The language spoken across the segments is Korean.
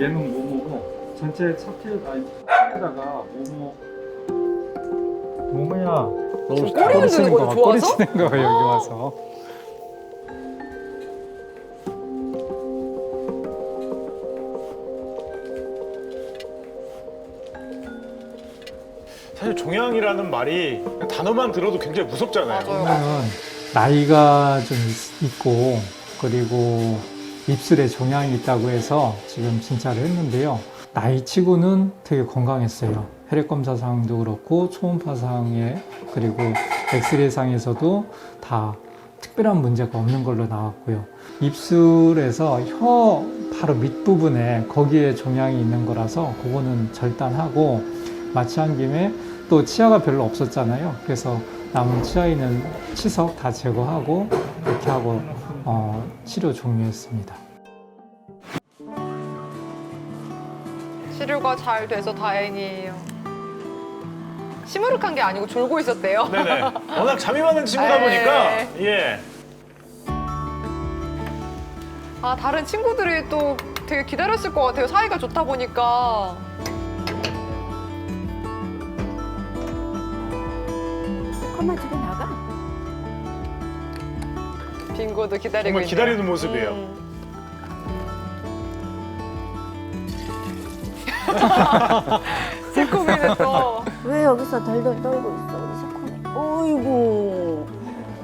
얘는 모모고 전체 차트 아니 차에다가 모모 모모야 지금 너 꼬리 흔드는 거죠, 거, 좋아서? 꼬리 치는 거야 여기 와서 사실 종양이라는 말이 단어만 들어도 굉장히 무섭잖아요. 맞아요. 나이가 좀 있- 있고 그리고 입술에 종양이 있다고 해서 지금 진찰을 했는데요. 나이치고는 되게 건강했어요. 혈액 검사상도 그렇고 초음파상에 그리고 엑스레이상에서도 다 특별한 문제가 없는 걸로 나왔고요. 입술에서 혀 바로 밑부분에 거기에 종양이 있는 거라서 그거는 절단하고 마취한 김에 또 치아가 별로 없었잖아요. 그래서 남은 치아 있는 치석 다 제거하고 이렇게 하고 어, 치료 종료했습니다. 치료가 잘 돼서 다행이에요. 시무룩한 게 아니고 졸고 있었대요. 네네. 워낙 잠이 많은 친구다 에이. 보니까 예. 아 다른 친구들이 또 되게 기다렸을 것 같아요. 사이가 좋다 보니까. 컴마 집에 나가. 빙고도 기다리고 정말 있네요. 기다리는 모습이에요. 음. 새콤이는 또 왜 여기서 덜덜 떨고 있어 우리 새콤이? 어이구,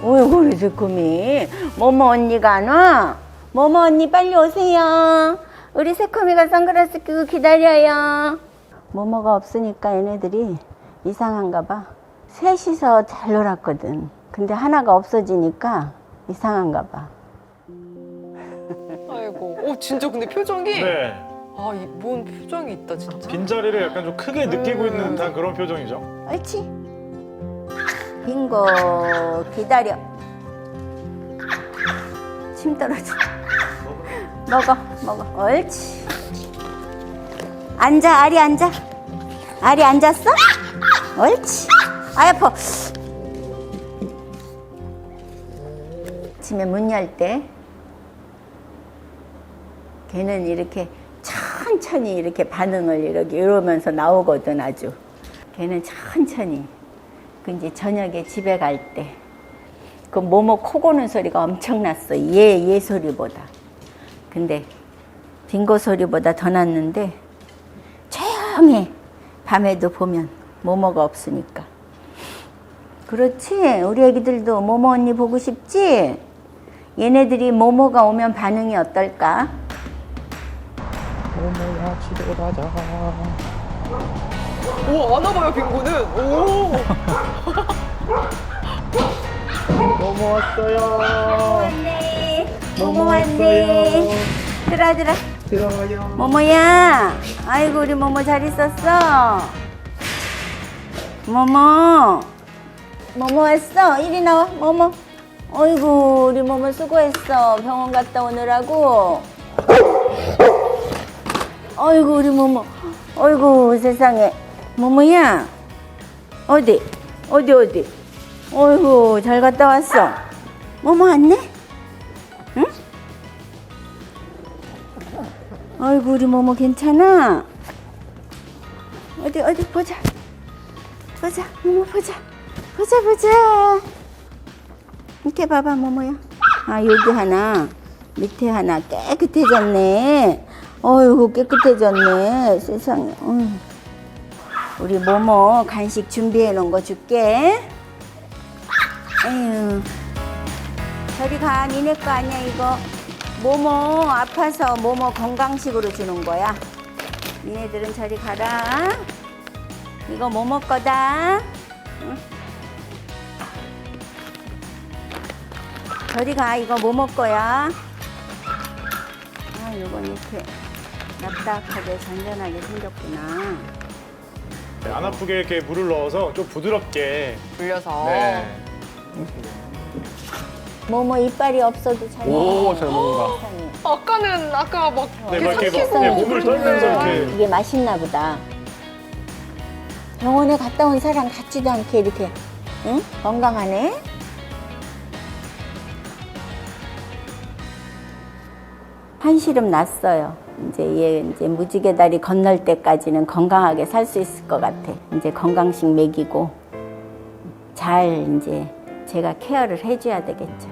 어이구 우리 새콤이. 모모 언니가 안 와? 모모 언니 빨리 오세요. 우리 새콤이가 선글라스 끼고 기다려요. 모모가 없으니까 얘네들이 이상한가 봐. 셋이서 잘 놀았거든. 근데 하나가 없어지니까 이상한가 봐. 아이고. 오 진짜 근데 표정이 네. 아 뭔 표정이 있다 진짜. 빈자리를 약간 좀 크게 느끼고 있는 듯한 그런 표정이죠. 옳지. 빙고 기다려. 침 떨어져. 먹어 먹어. 옳지. 앉아 아리 앉아. 아리 앉았어? 옳지. 아 아파. 아침에 문 열 때 걔는 이렇게 천천히 이렇게 반응을 이렇게 이러면서 나오거든 아주. 걔는 천천히. 그 이제 저녁에 집에 갈 때. 그 모모 코 고는 소리가 엄청났어. 얘, 얘 소리보다. 근데 빙고 소리보다 더 났는데 조용해. 밤에도 보면 모모가 없으니까. 그렇지. 우리 애기들도 모모 언니 보고 싶지? 얘네들이 모모가 오면 반응이 어떨까? 모모야 집에 가자. 오 안 와봐요 빙고는. 오. 모모 왔어요. 왔네. 모모 왔네. 들어 들어. 들어가요. 모모야. 아이고 우리 모모 잘 있었어. 모모. 모모 왔어. 이리 나와. 모모. 어이구 우리 모모 수고했어. 병원 갔다 오느라고. 어이구 우리 모모. 어이구 세상에. 모모야. 어디? 어디 어디? 어이구 잘 갔다 왔어. 모모 왔네? 응? 아이고 우리 모모 괜찮아? 어디 어디 보자 보자 모모 보자 보자 보자 이렇게 봐봐 모모야 아 여기 하나 밑에 하나 깨끗해졌네 어이구 깨끗해졌네 세상에 어휴. 우리 모모 간식 준비해 놓은 거 줄게 에휴 저리 가 니네 거 아니야 이거 모모 아파서 모모 건강식으로 주는 거야. 니네들은 저리 가라. 이거 모모 거다. 응? 저리 가. 이거 모모 거야. 아, 이건 이렇게 납작하게 잔잔하게 생겼구나. 네, 안 아프게 이렇게 물을 넣어서 좀 부드럽게. 돌려서. 네. 모모 이빨이 없어도 잘 오, 먹어. 잘 먹는다. 세상에. 아까는 아까 막 네, 막 이렇게 계속해서 막 네, 몸을 떨면서 아, 이렇게. 이게 맛있나 보다. 병원에 갔다 온 사람 같지도 않게 이렇게 응? 건강하네. 한시름 났어요. 이제 얘 이제 무지개 다리 건널 때까지는 건강하게 살 수 있을 것 같아. 이제 건강식 먹이고 잘 이제 제가 케어를 해줘야 되겠죠.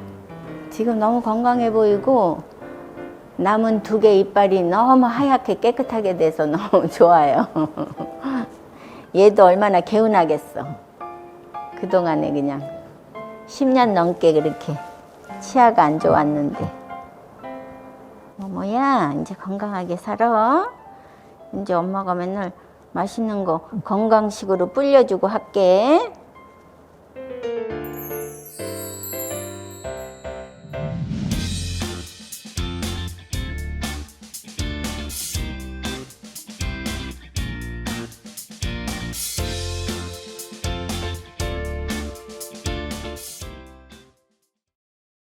지금 너무 건강해 보이고 남은 두 개 이빨이 너무 하얗게 깨끗하게 돼서 너무 좋아요. 얘도 얼마나 개운하겠어. 그동안에 그냥 10년 넘게 그렇게 치아가 안 좋았는데. 뭐뭐야, 이제 건강하게 살아. 이제 엄마가 맨날 맛있는 거 건강식으로 불려주고 할게.